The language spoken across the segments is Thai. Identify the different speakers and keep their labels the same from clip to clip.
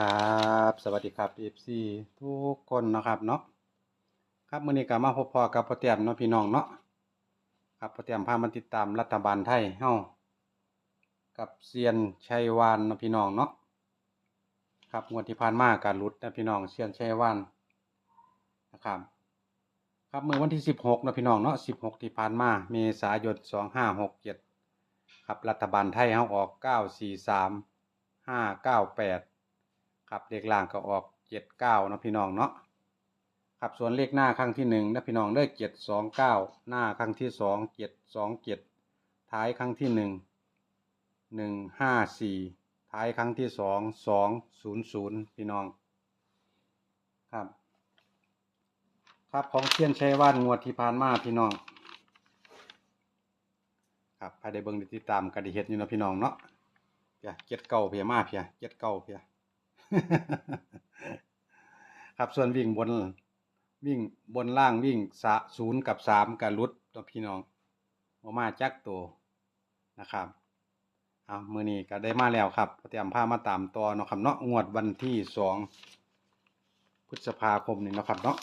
Speaker 1: ครับสวัสดีครับ FC ทุกคนนะครับเนาะครับมื้อนี้ก็มาพบพอกับพ่อแต้มเนาะพี่น้องเนาะครับพ่อแต้มพามาติดตามรัฐบาลไทยเฮากับเซียนชัยวานเนาะพี่น้องเนาะครับงวดที่ผ่านมาการลุดนะพี่น้องเซียนชัยวานนะครับครับเมื่อวันที่ 16เนาะพี่น้องเนาะ16 ที่ผ่านมาเมษายน2567ครับรัฐบาลไทยเฮาออก 943 598 ครับเลขล่างก็ออกเจ็ดเก้านาะพี่น้องเนาะครับส่วนเลขหน้าครั้งที่หนึ่งนะพี่น้องได้เจ็ดสองเก้าหน้าครั้งที่สองเจ็ดสองเจ็ดท้ายครั้งที่หนึ่งหนึ่งห้าสี่ท้ายครั้งที่สองสองศูนย์ศูนย์พี่น้อง ครับ ครับของเชียนชัยว่านงวดที่ผ่านมาพี่น้อง ครับภายในเบิ้งติดตามกันด้เฮ็ดอยู่นะพี่น้องเนาะเพียเจ็ดเก้าเพียมาเพียเจ็ดเก้าเพีย ครับส่วนวิ่งบน วิ่งบนล่างวิ่งสะศูนย์กับสามกับรุดตัวพี่น้องบ่มาจักตัวนะครับเอามือนี้ก็ได้มาแล้วครับเตรียมผ้ามาตามต่อเนาะครับเนาะงวดวันที่สองพฤษภาคมนี่เนาะครับเนาะ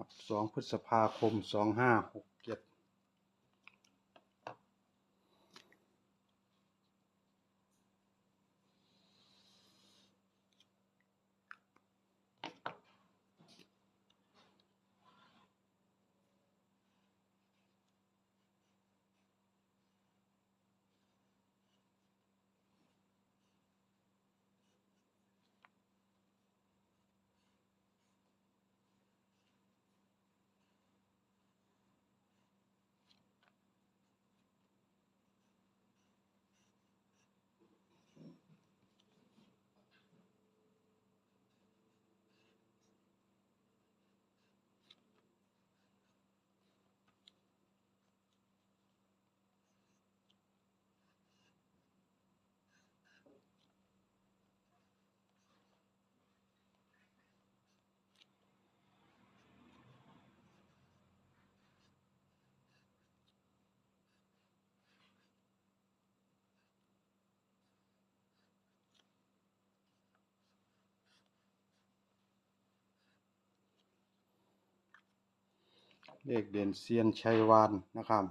Speaker 1: ครับ 2 พฤษภาคม 2568 เลขเด่นเซียนชัยวานนะครับ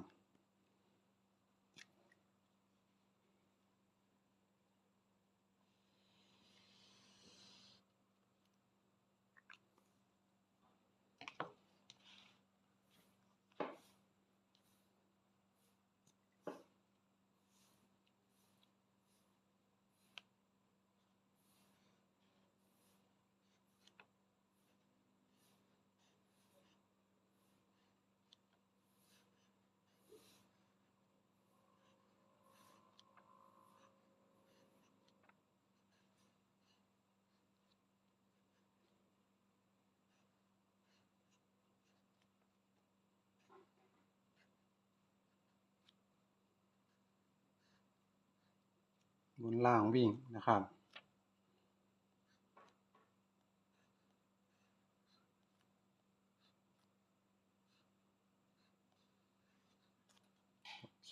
Speaker 1: บนล่างวิ่งนะครับ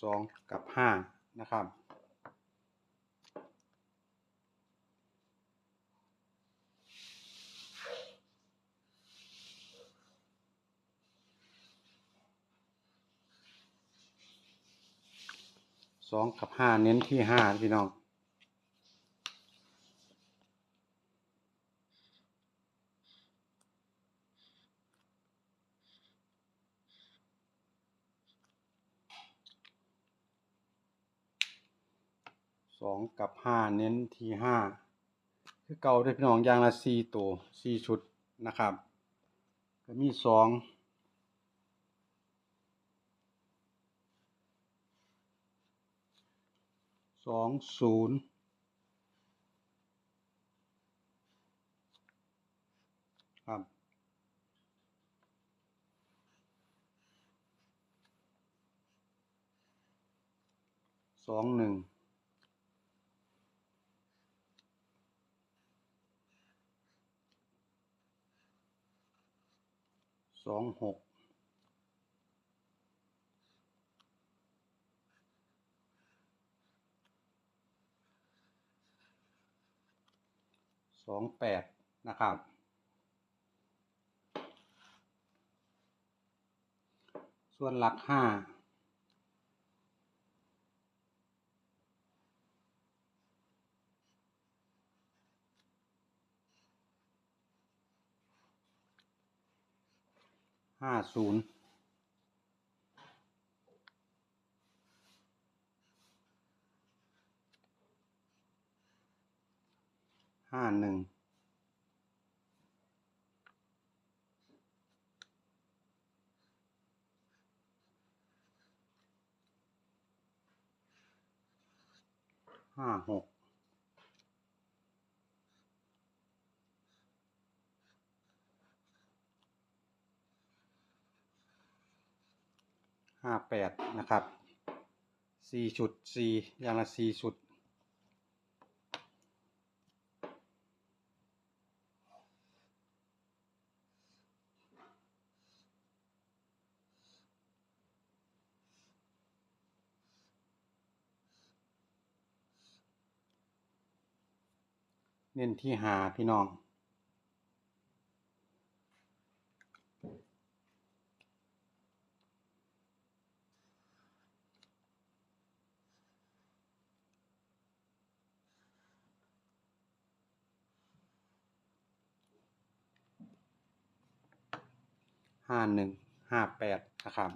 Speaker 1: สองกับห้านะครับสองกับห้าเน้นที่ห้าพี่น้อง สองกับห้าเน้นที่ห้าคือเก่าเด้พี่น้องยางละสี่ตัวสี่ชุดนะครับ ก็มีสองสองศูนย์ครับสองหนึ่ง องหกสองแปดนะครับ ส่วนหลักห้า ห้าศูนย์ห้าหนึ่งห้าหก ห้าแปดนะครับสี่ชุดสี่ยางละสี่ชุดเน้นที่หาพี่น้อง ห้าหนึ่งห้าแปดนะครับ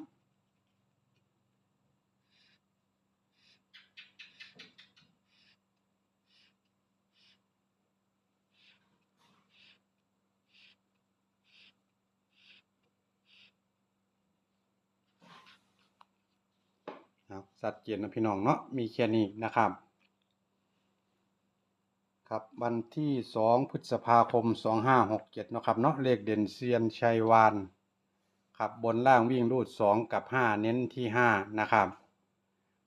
Speaker 1: ครับสัดเจนนะพี่น้องเนาะมีแค่นี้นะครับ ครับวันที่สองพฤษภาคมสองห้าหกเจ็ดนาะครับเนาะเลขเด่นเซียนชัยวาน ครับบนล่างวิ่งรูดสองกับห้าเน้นที่ห้านะครับ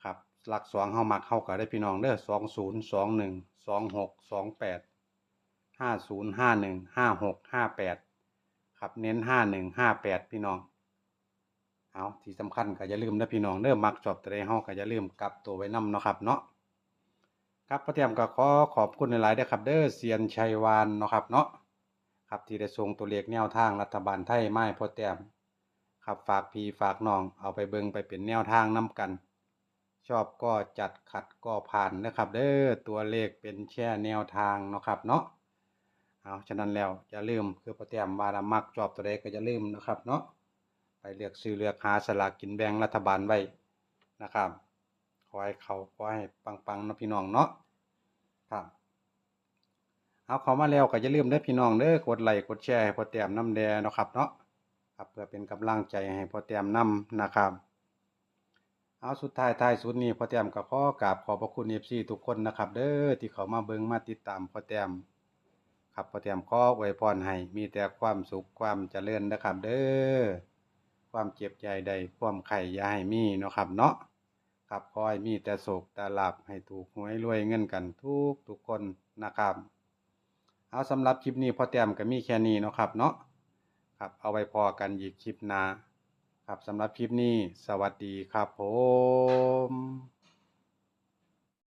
Speaker 1: ครับหลักสองเข้ามักเข้ากับได้พี่น้องเด้อสองศูนย์สองหนึ่งสองหกสองแปดห้าศูนย์ห้าหนึ่งห้าหกห้าแปดครับเน้นห้าหนึ่งห้าแปดพี่น้องเอาที่สำคัญก็อย่าลืมนะพี่น้องเด้อมักชอบตัวใดเฮาก็อย่าลืมกลับตัวไว้นำเนาะครับเนาะครับพ่อเตรียมก็ขอขอบคุณหลายๆเด้อครับเด้อเซียนชัยวานเนาะครับเนาะครับที่ได้ส่งตัวเลขแนวทางรัฐบาลไทยไมาให้พ่อเตรียม ครับฝากพี่ฝากน้องเอาไปเบิงไปเป็นแนวทางนํกัน ชอบก็จัดขัดก็ผ่านนะครับ เด้อตัวเลขเป็นแค่แนวทางเนาะครับเนาะเอาฉะนั้นแล้วอย่าลืมคือพ่อเตรียมวาละมักชอบตัวใดก็อย่าลืมนะครับเนาะไปเลือกซื้อเลือกหาสลากกินแบ่งรัฐบาลไว้นะครับขอให้เขาขอให้ปังๆนะพี่น้องเนาะครับเอาเขามาแล้วก็อย่าลืมเด้อพี่น้องเด้อกดไลค์กดแชร์ให้พอแต้มน้ำแดงเนาะครับเนาะ ครับเพื่อเป็นกำลังใจให้พ่อแต้มนำนะครับ เอาสุดท้ายท้ายสุดนี้พ่อแต้มก็ขอกราบขอบพระคุณ FC ทุกคนนะครับ เด้อที่เขามาเบิ่งมาติดตามพ่อแต้มครับพ่อแต้มขออวยพรให้มีแต่ความสุขความเจริญนะครับ เด้อความเจ็บใจใดความไข่ยาให้มีเนาะครับเนาะครับคอยมีแต่โศกแต่หลาบให้ถูกหวยรวยเงินกันทุกทุกคนนะครับ เอาสำหรับคลิปนี้พ่อแต้มก็มีแค่นี้เนาะครับเนาะ ครับ เอาไว้พอกันอีกคลิปหน้าครับสำหรับคลิปนี้ สวัสดีครับผม